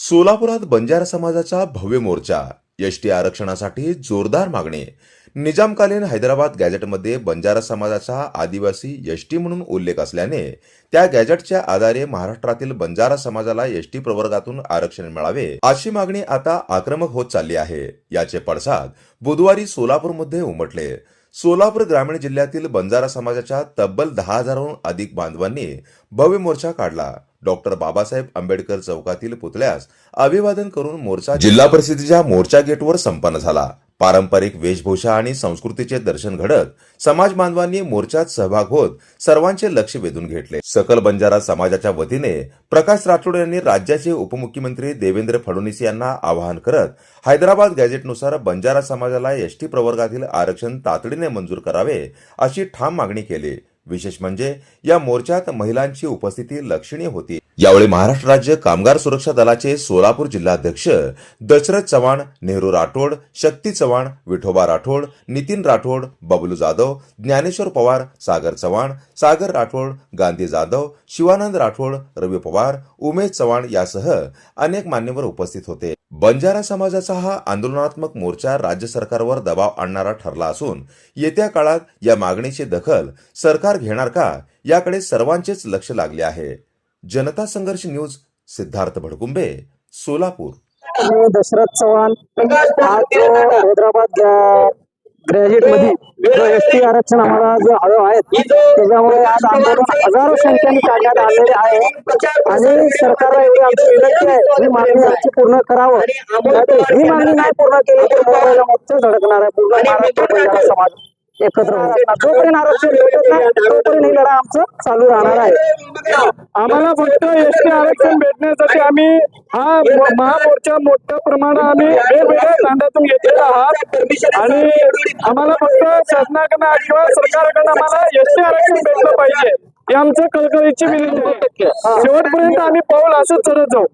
सोलापुरात बंजारा समाजाचा भव्य मोर्चा एसटी आरक्षणासाठी जोरदार मागणी. निजामकालीन हैदराबाद गॅझेटमध्ये बंजारा समाजाचा आदिवासी एसटी म्हणून उल्लेख असल्याने त्या गॅझेटच्या आधारे महाराष्ट्रातील बंजारा समाजाला एसटी प्रवर्गातून आरक्षण मिळावे अशी मागणी आता आक्रमक होत चालली आहे. याचे पडसाद बुधवारी सोलापूरमध्ये उमटले. सोलापूर ग्रामीण जिल्ह्यातील बंजारा समाजाच्या तब्बल दहा हजाराहून अधिक बांधवांनी भव्य मोर्चा काढला. डॉक्टर बाबासाहेब आंबेडकर चौकातील पुतळ्यास अभिवादन करून मोर्चा जिल्हा परिषदेच्या मोर्चा गेटवर संपन्न झाला. पारंपरिक वेशभूषा आणि संस्कृतीचे दर्शन घडत समाज बांधवांनी मोर्चात सहभाग होत सर्वांचे लक्ष वेधून घेतले. सकल बंजारा समाजाच्या वतीने प्रकाश राठोड यांनी राज्याचे उपमुख्यमंत्री देवेंद्र फडणवीस यांना आवाहन करत हैदराबाद गॅझेटनुसार बंजारा समाजाला एसटी प्रवर्गातील आरक्षण तातडीने मंजूर करावे अशी ठाम मागणी केली. विशेष म्हणजे या मोर्चात महिलांची उपस्थिती लक्षणीय होती. यावेळी महाराष्ट्र राज्य कामगार सुरक्षा दलाचे सोलापूर जिल्हाध्यक्ष दशरथ चव्हाण नेहरू राठोड शक्ती चव्हाण विठोबा राठोड नितीन राठोड बबलू जाधव ज्ञानेश्वर पवार सागर चव्हाण सागर राठोड गांधी जाधव शिवानंद राठोड रवी पवार उमेश चव्हाण यासह अनेक मान्यवर उपस्थित होते. बंजारा समाजाचा हा आंदोलनात्मक मोर्चा राज्य सरकारवर दबाव आणणारा ठरला असून येत्या काळात या मागणीची दखल सरकार घेणार का याकडे सर्वांचेच लक्ष लागले आहे. जनता संघर्ष न्यूज सिद्धार्थ भडकुंबे सोलापूर. मी दशरथ चव्हाण आज जो हैदराबाद ग्रॅज्युएटमध्ये जो एस टी आरक्षण आम्हाला जो हवं आहे त्याच्यामुळे आज आंदोलन हजारो संख्येने काढण्यात आलेले आहे. आणि सरकारला एवढी आमची विनंती आहे ही मागणी आमची पूर्ण करावं. ही मागणी नाही पूर्ण केली तर मुंबईला मोर्चा धडकणार आहे पूर्ण महाराष्ट्र समाज. एकत्र. जोपर्यंत आरक्षण भेटत नाही तोपर्यंत ही लढा आमचं चालू राहणार आहे. आम्हाला फक्त एस टी आरक्षण भेटण्यासाठी आम्ही हा महामोर्चा मोठ्या प्रमाणात आम्ही वेगवेगळ्या तांड्यातून घेतलेला आहात. आणि आम्हाला फक्त शासनाकडनं किंवा सरकारकडनं आम्हाला एस टी आरक्षण भेटलं पाहिजे. ही आमचं कळकळीची विनंती आहे. शेवटपर्यंत आम्ही पाऊल असंच चढत जाऊ.